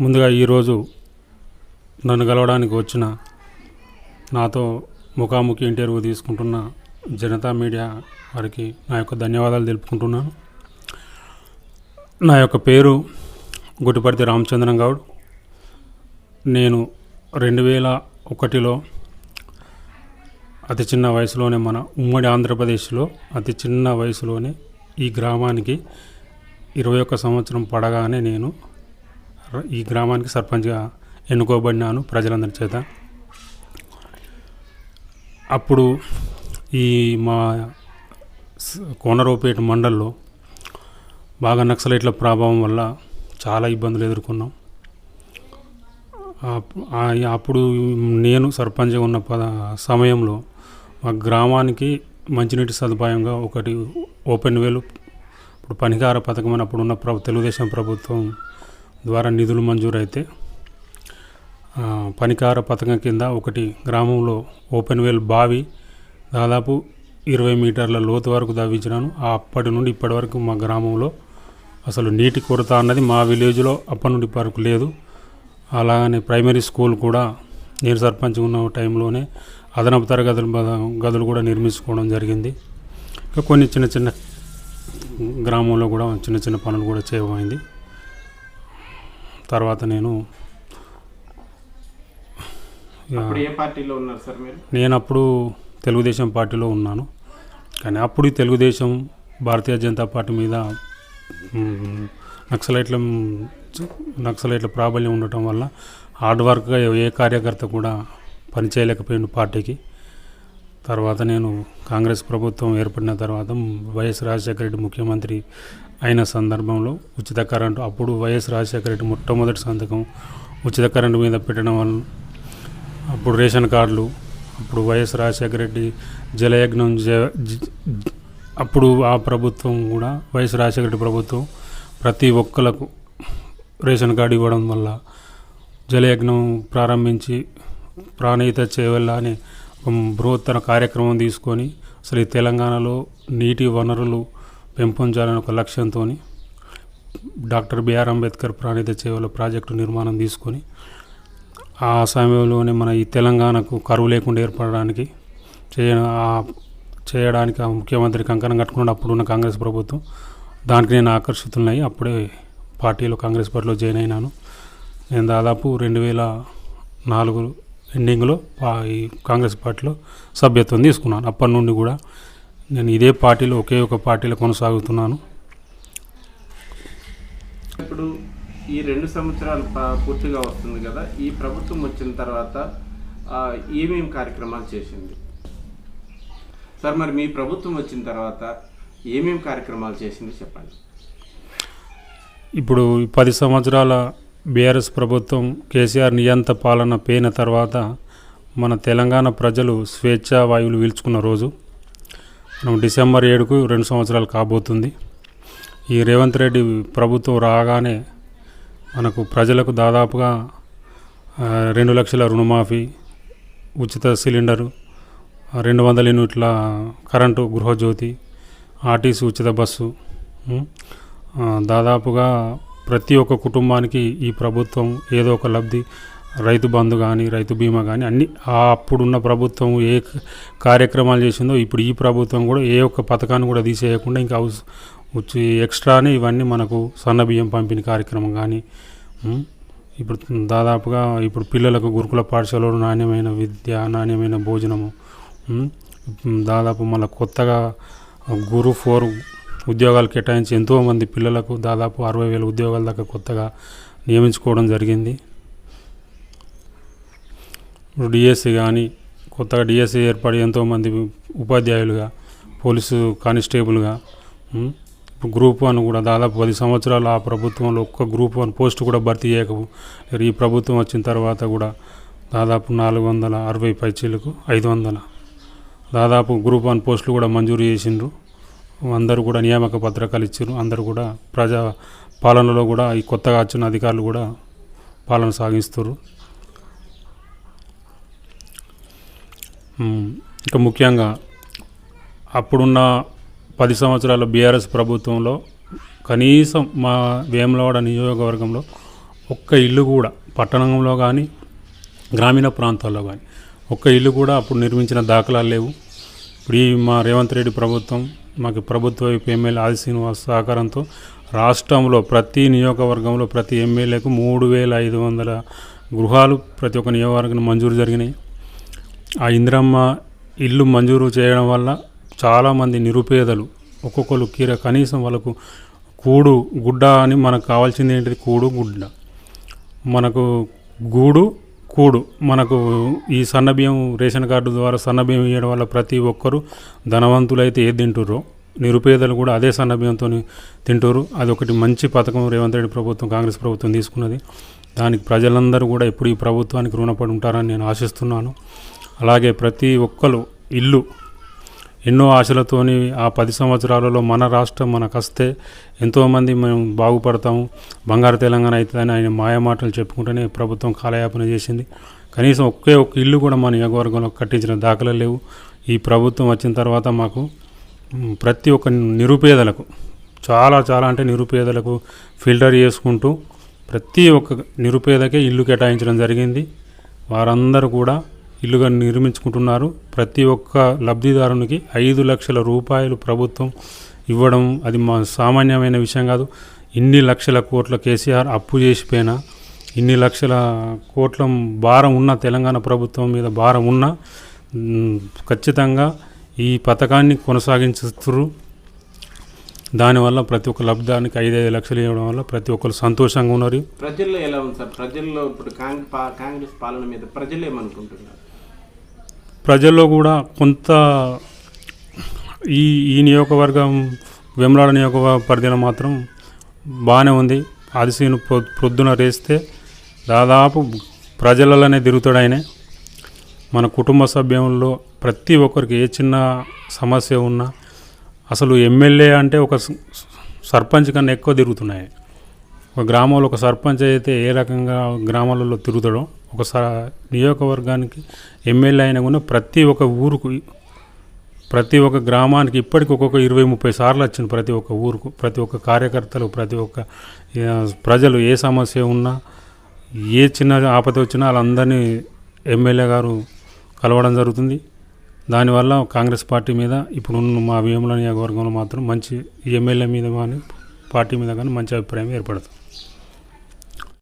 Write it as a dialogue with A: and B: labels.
A: ముందుగా ఈరోజు నన్ను కలవడానికి వచ్చిన నాతో ముఖాముఖి ఇంటర్వ్యూ తీసుకుంటున్న జనతా మీడియా వారికి నా యొక్క ధన్యవాదాలు తెలుపుకుంటున్నాను. నా యొక్క పేరు గుడిపర్తి రామచంద్రం గౌడ్. నేను రెండు వేల ఒకటిలో అతి చిన్న వయసులోనే మన ఉమ్మడి ఆంధ్రప్రదేశ్లో అతి చిన్న వయసులోనే ఈ గ్రామానికి ఇరవై ఒక్క సంవత్సరం పడగానే నేను ఈ గ్రామానికి సర్పంచ్గా ఎన్నుకోబడినాను ప్రజలందరి చేత. అప్పుడు ఈ మా కోనరావుపేట మండల్లో బాగా నక్సలైట్ల ప్రభావం వల్ల చాలా ఇబ్బందులు ఎదుర్కొన్నాం. అప్పుడు నేను సర్పంచ్గా ఉన్న పద సమయంలో మా గ్రామానికి మంచినీటి సదుపాయంగా ఒకటి ఓపెన్ వేలు ఇప్పుడు పనిహార పథకం అని అప్పుడు ఉన్న ప్రభు తెలుగుదేశం ప్రభుత్వం ద్వారా నిధులు మంజూరైతే పనికార పథకం కింద ఒకటి గ్రామంలో ఓపెన్ వెల్ బావి దాదాపు ఇరవై మీటర్ల లోతు వరకు తవ్వించినాను ఆ అప్పటి నుండి ఇప్పటి వరకు మా గ్రామంలో అసలు నీటి కొరత అన్నది మా విలేజ్లో అప్పటి నుండి వరకు లేదు. అలాగనే ప్రైమరీ స్కూల్ కూడా నేను సర్పంచ్ ఉన్న టైంలోనే అదనపు తరగతులు గదులు కూడా నిర్మించుకోవడం జరిగింది. ఇంకా కొన్ని చిన్న చిన్న గ్రామంలో కూడా చిన్న చిన్న పనులు కూడా చేయబోయింది. తర్వాత నేను
B: ఏ పార్టీలో ఉన్నారు సార్ మీరు?
A: నేను అప్పుడు తెలుగుదేశం పార్టీలో ఉన్నాను. కానీ అప్పుడు తెలుగుదేశం భారతీయ జనతా పార్టీ మీద నక్సలైట్ల నక్సలైట్ల ప్రాబల్యం ఉండటం వల్ల హార్డ్ వర్క్గా ఏ కార్యకర్త కూడా పనిచేయలేకపోయిండు పార్టీకి. తర్వాత నేను కాంగ్రెస్ ప్రభుత్వం ఏర్పడిన తర్వాత వైఎస్ రాజశేఖర రెడ్డి ముఖ్యమంత్రి అయిన సందర్భంలో ఉచిత కరెంటు అప్పుడు వైఎస్ రాజశేఖర రెడ్డి మొట్టమొదటి సంతకం ఉచిత కరెంటు మీద పెట్టడం వల్ల అప్పుడు రేషన్ కార్డులు అప్పుడు వైఎస్ రాజశేఖర రెడ్డి జలయజ్ఞం జ- అప్పుడు ఆ ప్రభుత్వం కూడా వైఎస్ రాజశేఖర రెడ్డి ప్రభుత్వం ప్రతి ఒక్కలకు రేషన్ కార్డు ఇవ్వడం వల్ల జలయజ్ఞం ప్రారంభించి ప్రాణహిత చేయవల్ల అనే బృహత్తర కార్యక్రమం తీసుకొని అసలు ఈ తెలంగాణలో నీటి వనరులు పెంపొంచాలనే ఒక లక్ష్యంతో డాక్టర్ బిఆర్ అంబేద్కర్ ప్రాణిత సేవల ప్రాజెక్టు నిర్మాణం తీసుకొని ఆ సమయంలోనే మన ఈ తెలంగాణకు కరువు లేకుండా ఏర్పడడానికి చేయ చేయడానికి ఆ ముఖ్యమంత్రి కంకణం కట్టుకున్న అప్పుడున్న కాంగ్రెస్ ప్రభుత్వం. దానికి నేను ఆకర్షితులున్నాయి అప్పుడే పార్టీలో కాంగ్రెస్ పార్టీలో జాయిన్ అయినాను. నేను దాదాపు రెండు వేల నాలుగు ఎండింగ్లో ఈ కాంగ్రెస్ పార్టీలో సభ్యత్వం తీసుకున్నాను. అప్పటి నుండి కూడా నేను ఇదే పార్టీలో ఒకే ఒక పార్టీలో కొనసాగుతున్నాను.
B: ఇప్పుడు ఈ రెండు సంవత్సరాలు ప- పూర్తిగా వస్తుంది కదా ఈ ప్రభుత్వం వచ్చిన తర్వాత ఆ, ఏమేం కార్యక్రమాలు చేసింది? సార్ మరి మీ ప్రభుత్వం వచ్చిన తర్వాత ఏమేం కార్యక్రమాలు చేసింది చెప్పండి.
A: ఇప్పుడు పది సంవత్సరాల బీఆర్ఎస్ ప్రభుత్వం కేసీఆర్ నియంత పాలన పోయిన తర్వాత మన తెలంగాణ ప్రజలు స్వేచ్ఛా వాయువులు పీల్చుకున్న రోజు. మనం డిసెంబర్ ఏడుకు రెండు సంవత్సరాలు కాబోతుంది. ఈ రేవంత్ రెడ్డి ప్రభుత్వం రాగానే మనకు ప్రజలకు దాదాపుగా రెండు లక్షల రుణమాఫీ ఉచిత సిలిండరు రెండు వందల యూనిట్ల కరెంటు గృహజ్యోతి ఆర్టీసీ ఉచిత బస్సు దాదాపుగా ప్రతి ఒక్క కుటుంబానికి ఈ ప్రభుత్వం ఏదో ఒక లబ్ధి రైతు బంధు కానీ రైతు బీమా కానీ అన్ని అప్పుడున్న ప్రభుత్వం ఏ కార్యక్రమాలు చేసిందో ఇప్పుడు ఈ ప్రభుత్వం కూడా ఏ ఒక్క పథకాన్ని కూడా తీసేయకుండా ఇంకా వచ్చి ఎక్స్ట్రానే ఇవన్నీ మనకు సన్న బియ్యం పంపిణీ కార్యక్రమం కానీ ఇప్పుడు దాదాపుగా ఇప్పుడు పిల్లలకు గురుకుల పాఠశాలలో నాణ్యమైన విద్య నాణ్యమైన భోజనము దాదాపు మళ్ళీ కొత్తగా గురు ఫోర్ ఉద్యోగాలు కేటాయించి ఎంతోమంది పిల్లలకు దాదాపు అరవై వేల ఉద్యోగాల దాకా కొత్తగా నియమించుకోవడం జరిగింది. ఇప్పుడు డిఎస్సి కానీ కొత్తగా డిఎస్సి ఏర్పడి ఎంతోమంది ఉపాధ్యాయులుగా పోలీసు కానిస్టేబుల్గా గ్రూప్ వన్ కూడా దాదాపు పది సంవత్సరాలు ఆ ప్రభుత్వంలో ఒక్క గ్రూప్ వన్ పోస్ట్ కూడా భర్తీ చేయకపో ఈ ప్రభుత్వం వచ్చిన తర్వాత కూడా దాదాపు నాలుగు వందల అరవై పైచీలకు ఐదు వందల దాదాపు గ్రూప్ వన్ పోస్టులు కూడా మంజూరు చేసిండ్రు. అందరూ కూడా నియామక పత్రికలు ఇచ్చారు. అందరూ కూడా ప్రజా పాలనలో కూడా ఈ కొత్తగా వచ్చిన అధికారులు కూడా పాలన సాగిస్తారు ఉమ్, ఇక ముఖ్యంగా అప్పుడున్న పది సంవత్సరాల బీఆర్ఎస్ ప్రభుత్వంలో కనీసం మా వేములవాడ నియోజకవర్గంలో ఒక్క ఇల్లు కూడా పట్టణంలో కానీ గ్రామీణ ప్రాంతాల్లో కానీ ఒక్క ఇల్లు కూడా అప్పుడు నిర్మించిన దాఖలాలు లేవు. ఇప్పుడు ఈ మా రేవంత్ రెడ్డి ప్రభుత్వం మాకు ప్రభుత్వ వైపు ఎమ్మెల్యే ఆది శ్రీనివాస్ సహకారంతో రాష్ట్రంలో ప్రతి నియోజకవర్గంలో ప్రతి ఎమ్మెల్యేకు మూడు వేల ఐదు వందల గృహాలు ప్రతి ఒక్క నియోజకవర్గం మంజూరు జరిగినాయి. ఆ ఇందిరమ్మ ఇల్లు మంజూరు చేయడం వల్ల చాలామంది నిరుపేదలు ఒక్కొక్కరు కీర కనీసం వాళ్ళకు కూడు గుడ్డ అని మనకు కావాల్సింది ఏంటిది? కూడు గుడ్డ. మనకు గూడు కూడు. మనకు ఈ సన్నబియ్యం రేషన్ కార్డు ద్వారా సన్నబియ్యం ఇవ్వడం వల్ల ప్రతి ఒక్కరూ ధనవంతులైతే ఏది తింటుర్రో నిరుపేదలు కూడా అదే సన్నబియ్యంతో తింటారు అది ఒకటి మంచి పథకం రేవంత్ రెడ్డి ప్రభుత్వం కాంగ్రెస్ ప్రభుత్వం తీసుకున్నది. దానికి ప్రజలందరూ కూడా ఇప్పుడు ఈ ప్రభుత్వానికి రుణపడి ఉంటారని నేను ఆశిస్తున్నాను. అలాగే ప్రతి ఒక్కరు ఇల్లు ఎన్నో ఆశలతోని ఆ పది సంవత్సరాలలో మన రాష్ట్రం మనకు వస్తే ఎంతోమంది మేము బాగుపడతాము. బంగారు తెలంగాణ అవుతుందని ఆయన మాయమాటలు చెప్పుకుంటూనే ప్రభుత్వం కాలయాపన చేసింది. కనీసం ఒకే ఒక్క ఇల్లు కూడా మా నియోజకవర్గంలో కట్టించిన దాఖలు లేవు. ఈ ప్రభుత్వం వచ్చిన తర్వాత మాకు ప్రతి ఒక్క నిరుపేదలకు చాలా చాలా అంటే నిరుపేదలకు ఫిల్టర్ చేసుకుంటూ ప్రతి ఒక్క నిరుపేదకే ఇల్లు కేటాయించడం జరిగింది. వారందరూ కూడా ఇల్లుగా నిర్మించుకుంటున్నారు. ప్రతి ఒక్క లబ్ధిదారునికి ఐదు లక్షల రూపాయలు ప్రభుత్వం ఇవ్వడం అది మా సామాన్యమైన విషయం కాదు. ఇన్ని లక్షల కోట్ల కేసీఆర్ అప్పు చేసిపోయినా ఇన్ని లక్షల కోట్ల భారం ఉన్న తెలంగాణ ప్రభుత్వం మీద భారం ఉన్న ఖచ్చితంగా ఈ పథకాన్ని కొనసాగించుతురు. దానివల్ల ప్రతి ఒక్క లబ్ధానికి ఐదైదు లక్షలు ఇవ్వడం వల్ల ప్రతి ఒక్కరు సంతోషంగా ఉన్నారు.
B: ప్రజల్లో ఎలా ఉంది సార్? ప్రజల్లో ఇప్పుడు కాంగ్రెస్ పాలన మీద ప్రజలు ఏమనుకుంటున్నారు?
A: ప్రజల్లో కూడా కొంత ఈ ఈ నియోజకవర్గం వెమ్లాడ నియోజకవర్గ పరిధిలో మాత్రం బాగానే ఉంది. ఆదిశీను ప్రొ ప్రొద్దున రేస్తే దాదాపు ప్రజలలోనే తిరుగుతాడు ఆయన. మన కుటుంబ సభ్యుల్లో ప్రతి ఒక్కరికి ఏ చిన్న సమస్య ఉన్నా అసలు ఎమ్మెల్యే అంటే ఒక సర్పంచ్ కన్నా ఎక్కువ తిరుగుతున్నాయి. ఒక గ్రామంలో ఒక సర్పంచ్ అయితే ఏ రకంగా గ్రామాలలో తిరుగుతాడో ఒక నియోజకవర్గానికి ఎమ్మెల్యే అయినా కూడా ప్రతి ఒక్క ఊరుకు ప్రతి ఒక్క గ్రామానికి ఇప్పటికి ఒక్కొక్క ఇరవై ముప్పై సార్లు వచ్చింది ప్రతి ఒక్క ఊరుకు ప్రతి ఒక్క కార్యకర్తలు ప్రతి ఒక్క ప్రజలు ఏ సమస్య ఉన్నా ఏ చిన్న ఆపద వచ్చినా వాళ్ళందరినీ ఎమ్మెల్యే గారు కలవడం జరుగుతుంది. దానివల్ల కాంగ్రెస్ పార్టీ మీద ఇప్పుడు ఉన్న మా వేముల నియోజకవర్గంలో మాత్రం మంచి ఎమ్మెల్యే మీద కానీ పార్టీ మీద కానీ మంచి అభిప్రాయం ఏర్పడుతుంది.